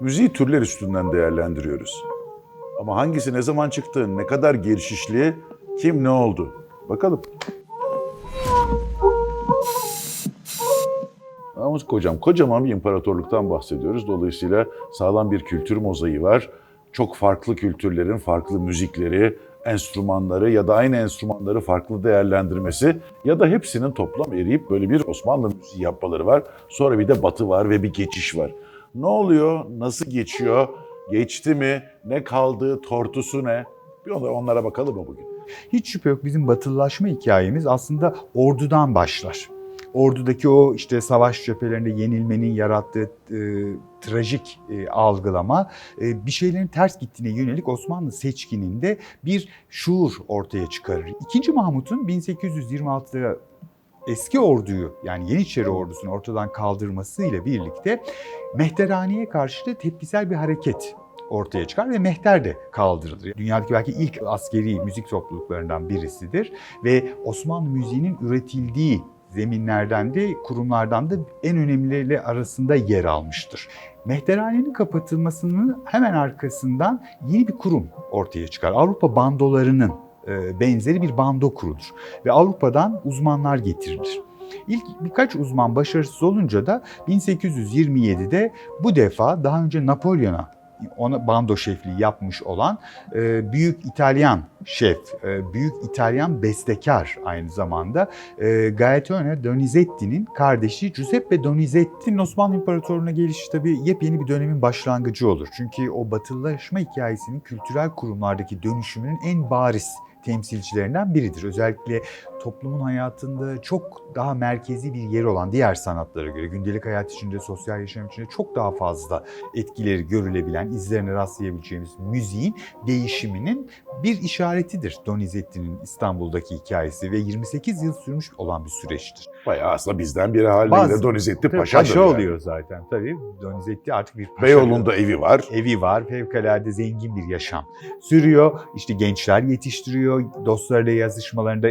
Müziği türler üstünden değerlendiriyoruz. Ama hangisi ne zaman çıktı, ne kadar gelişişli, kim ne oldu? Bakalım. Ama kocam, kocaman bir imparatorluktan bahsediyoruz. Dolayısıyla sağlam bir kültür mozaiği var. Çok farklı kültürlerin farklı müzikleri, enstrümanları ya da aynı enstrümanları farklı değerlendirmesi ya da hepsinin toplam eriyip böyle bir Osmanlı müziği yapmaları var. Sonra bir de batı var ve bir geçiş var. Ne oluyor? Nasıl geçiyor? Geçti mi? Ne kaldı? Tortusu ne? Bir onlara, bakalım mı bugün? Hiç şüphe yok bizim batılılaşma hikayemiz aslında ordudan başlar. Ordudaki o işte savaş cephelerinde yenilmenin yarattığı e, trajik e, algılama e, bir şeylerin ters gittiğine yönelik Osmanlı seçkininde bir şuur ortaya çıkarır. İkinci Mahmut'un 1826'da eski orduyu yani Yeniçeri ordusunu ortadan kaldırmasıyla birlikte Mehterhane'ye karşı da tepkisel bir hareket ortaya çıkar ve mehter de kaldırılır. Dünyadaki belki ilk askeri müzik topluluklarından birisidir ve Osmanlı müziğinin üretildiği zeminlerden de kurumlardan da en önemlileri arasında yer almıştır. Mehterhanenin kapatılmasının hemen arkasından yeni bir kurum ortaya çıkar. Avrupa bandolarının benzeri bir bando kurulur ve Avrupa'dan uzmanlar getirilir. İlk birkaç uzman başarısız olunca da 1827'de bu defa daha önce Napolyon'a ona bando şefliği yapmış olan e, büyük İtalyan şef, e, büyük İtalyan bestekar aynı zamanda e, Gaetano Donizetti'nin kardeşi Giuseppe Donizetti'nin Osmanlı İmparatorluğu'na gelişi tabii yepyeni bir dönemin başlangıcı olur. Çünkü o batılılaşma hikayesinin kültürel kurumlardaki dönüşümünün en bariz temsilcilerinden biridir. Özellikle toplumun hayatında çok daha merkezi bir yer olan diğer sanatlara göre gündelik hayat içinde, sosyal yaşam içinde çok daha fazla etkileri görülebilen, izlerine rastlayabileceğimiz müziğin değişiminin bir işaretidir Donizetti'nin İstanbul'daki hikayesi ve 28 yıl sürmüş olan bir süreçtir. Bayağı aslında bizden biri haline Bazı- Donizetti Paşa'dır. Paşa yani. oluyor zaten tabii. Donizetti artık bir paşa. Beyoğlu'nda evi var. evi var. Fevkalade zengin bir yaşam sürüyor. İşte gençler yetiştiriyor. Dostlarıyla yazışmalarında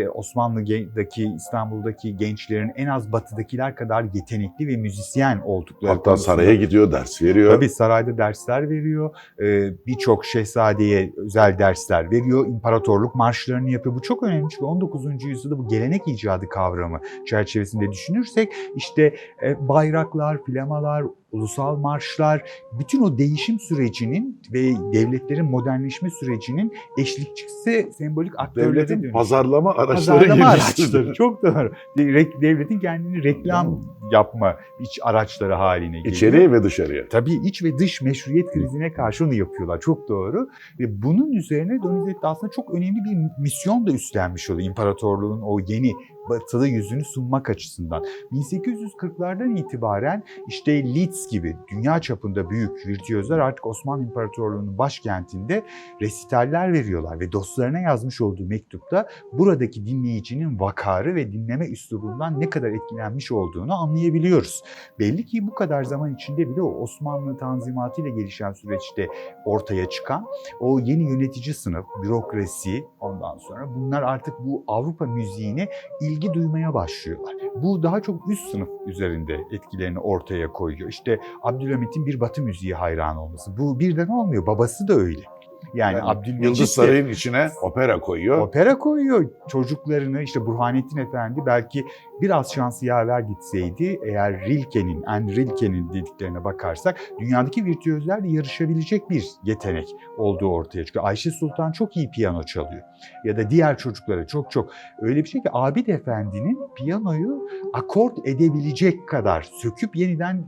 Osmanlı'daki, İstanbul'daki gençlerin en az batıdakiler kadar yetenekli ve müzisyen oldukları Hatta konusunda- saraya gidiyor, ders veriyor. Tabii sarayda dersler veriyor. Ee, Birçok şehzadeye özel dersler veriyor. İmparatorluk marşlarını yapıyor. Bu çok önemli çünkü 19. yüzyılda bu gelenek icadı kavramı çerçevesinde düşünürsek işte e, bayraklar, flamalar, ulusal marşlar, bütün o değişim sürecinin ve devletlerin modernleşme sürecinin eşlikçisi sembolik aktörlere Devletin dönüşüyor. pazarlama araçları Pazarlama araçları. Çok doğru. De- Devletin kendini reklam yapma iç araçları haline geliyor. İçeriye ve dışarıya. Tabii iç ve dış meşruiyet krizine karşı onu yapıyorlar. Çok doğru. Ve bunun üzerine Donizetti aslında çok önemli bir misyon da üstlenmiş oluyor. İmparatorluğun o yeni batılı yüzünü sunmak açısından. 1840'lardan itibaren işte Leeds gibi dünya çapında büyük virtüözler artık Osmanlı İmparatorluğu'nun başkentinde resitaller veriyorlar ve dostlarına yazmış olduğu mektupta buradaki dinleyicinin vakarı ve dinleme üslubundan ne kadar etkilenmiş olduğunu anlayabiliyoruz. Belli ki bu kadar zaman içinde bile o Osmanlı tanzimatı ile gelişen süreçte ortaya çıkan o yeni yönetici sınıf, bürokrasi ondan sonra bunlar artık bu Avrupa müziğine ilgi duymaya başlıyorlar. Bu daha çok üst sınıf üzerinde etkilerini ortaya koyuyor. İşte Abdülhamit'in bir batı müziği hayranı olması. Bu birden olmuyor. Babası da öyle. Yani, Yani Abdülmecit Yıldız de- Sarayı'nın içine opera koyuyor. Opera koyuyor çocuklarını işte Burhanettin Efendi belki biraz şansı yaver gitseydi eğer Rilke'nin, en Rilke'nin dediklerine bakarsak dünyadaki virtüözlerle yarışabilecek bir yetenek olduğu ortaya çıkıyor. Ayşe Sultan çok iyi piyano çalıyor ya da diğer çocuklara çok çok öyle bir şey ki Abid Efendi'nin piyanoyu akort edebilecek kadar söküp yeniden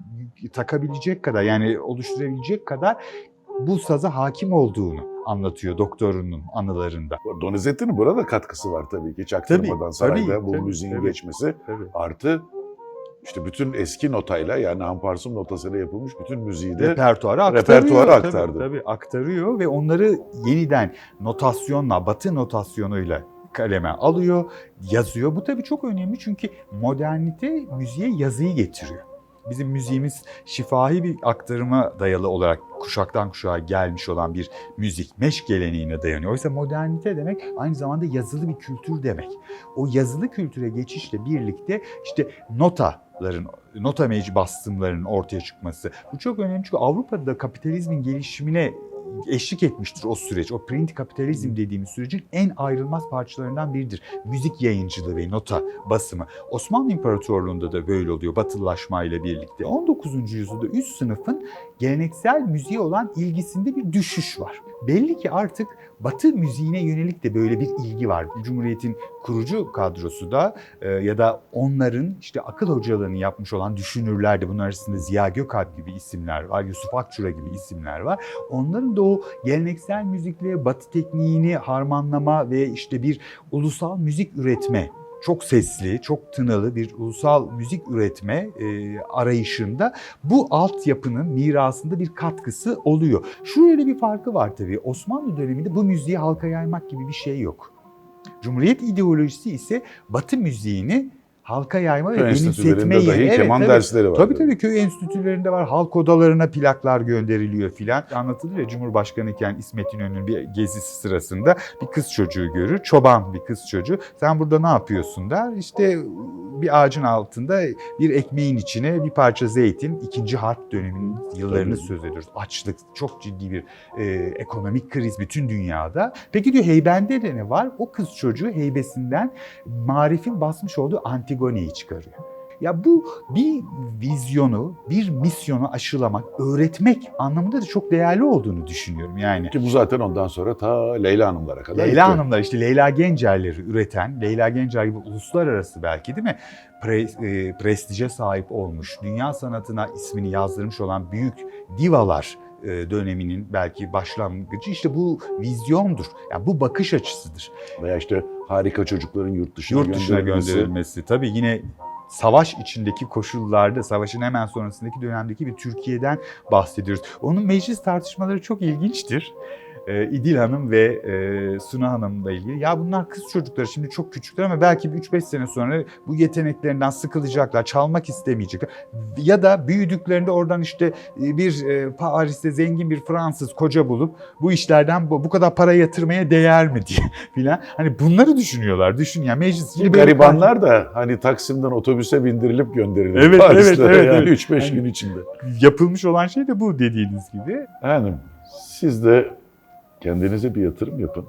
takabilecek kadar yani oluşturabilecek kadar bu saza hakim olduğunu anlatıyor doktorunun anılarında. Donizetti'nin burada katkısı var tabii ki. Hiç aktırmadan Tabii, sarayda tabii, bu tabii, müziğin tabii. geçmesi. Tabii. Artı işte bütün eski notayla yani Hamparsum notasıyla yapılmış bütün müziği de repertuara aktarıyor. repertuara Tabii, aktardı. Tabii, aktarıyor ve onları yeniden notasyonla, batı notasyonuyla kaleme alıyor, yazıyor. Bu tabii çok önemli çünkü modernite müziğe yazıyı getiriyor. Bizim müziğimiz şifahi bir aktarıma dayalı olarak kuşaktan kuşağa gelmiş olan bir müzik, meş geleneğine dayanıyor. Oysa modernite demek aynı zamanda yazılı bir kültür demek. O yazılı kültüre geçişle birlikte işte notaların, nota meci bastımlarının ortaya çıkması. Bu çok önemli çünkü Avrupa'da kapitalizmin gelişimine eşlik etmiştir o süreç. O print kapitalizm dediğimiz sürecin en ayrılmaz parçalarından biridir. Müzik yayıncılığı ve nota basımı. Osmanlı İmparatorluğu'nda da böyle oluyor batılılaşma ile birlikte. 19. yüzyılda üst sınıfın geleneksel müziğe olan ilgisinde bir düşüş var. Belli ki artık Batı müziğine yönelik de böyle bir ilgi var. Cumhuriyet'in kurucu kadrosu da e, ya da onların işte akıl hocalığını yapmış olan düşünürler de bunun arasında Ziya Gökalp gibi isimler var, Yusuf Akçura gibi isimler var. Onların da o geleneksel müzikle Batı tekniğini harmanlama ve işte bir ulusal müzik üretme çok sesli, çok tınılı bir ulusal müzik üretme e, arayışında bu altyapının mirasında bir katkısı oluyor. Şöyle bir farkı var tabii. Osmanlı döneminde bu müziği halka yaymak gibi bir şey yok. Cumhuriyet ideolojisi ise Batı müziğini halka yayma ve benimsetme dahi yeri. keman evet. dersleri var. Tabii tabii köy enstitülerinde var. Halk odalarına plaklar gönderiliyor filan. Anlatılır ya Cumhurbaşkanı iken İsmet İnönü'nün bir gezisi sırasında bir kız çocuğu görür. Çoban bir kız çocuğu. Sen burada ne yapıyorsun der. İşte bir ağacın altında bir ekmeğin içine bir parça zeytin. ikinci harp döneminin yıllarını Tabii. söz ediyoruz. Açlık çok ciddi bir e, ekonomik kriz bütün dünyada. Peki diyor heybende de ne var? O kız çocuğu heybesinden marifin basmış olduğu Antigone'yi çıkarıyor. Ya bu bir vizyonu, bir misyonu aşılamak, öğretmek anlamında da çok değerli olduğunu düşünüyorum yani. Ki bu zaten ondan sonra ta Leyla Hanımlara kadar Leyla gitti. Hanımlar işte Leyla Gencerleri üreten, Leyla Gencer gibi uluslararası belki değil mi? Pre- e, prestije sahip olmuş, dünya sanatına ismini yazdırmış olan büyük divalar e, döneminin belki başlangıcı işte bu vizyondur. Yani bu bakış açısıdır. Veya işte harika çocukların yurt dışına, Yurt dışına gönderilmesi. gönderilmesi. Tabii yine savaş içindeki koşullarda, savaşın hemen sonrasındaki dönemdeki bir Türkiye'den bahsediyoruz. Onun meclis tartışmaları çok ilginçtir. Ee, İdil Hanım ve e, Suna Hanım'la ilgili. Ya bunlar kız çocukları şimdi çok küçükler ama belki bir 3-5 sene sonra bu yeteneklerinden sıkılacaklar, çalmak istemeyecekler. Ya da büyüdüklerinde oradan işte e, bir e, Paris'te zengin bir Fransız koca bulup bu işlerden bu, bu kadar para yatırmaya değer mi diye filan. Hani bunları düşünüyorlar. Düşün ya meclis. Ki garibanlar da hani Taksim'den otobüse bindirilip gönderilir. Evet, Paris'te evet, evet, yani evet. 3-5 Yani- gün içinde. yapılmış olan şey de bu dediğiniz gibi. Yani siz de kendinize bir yatırım yapın.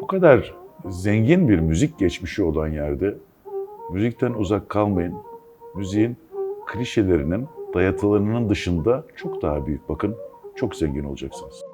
Bu kadar zengin bir müzik geçmişi olan yerde müzikten uzak kalmayın. Müziğin klişelerinin, dayatılarının dışında çok daha büyük bakın. Çok zengin olacaksınız.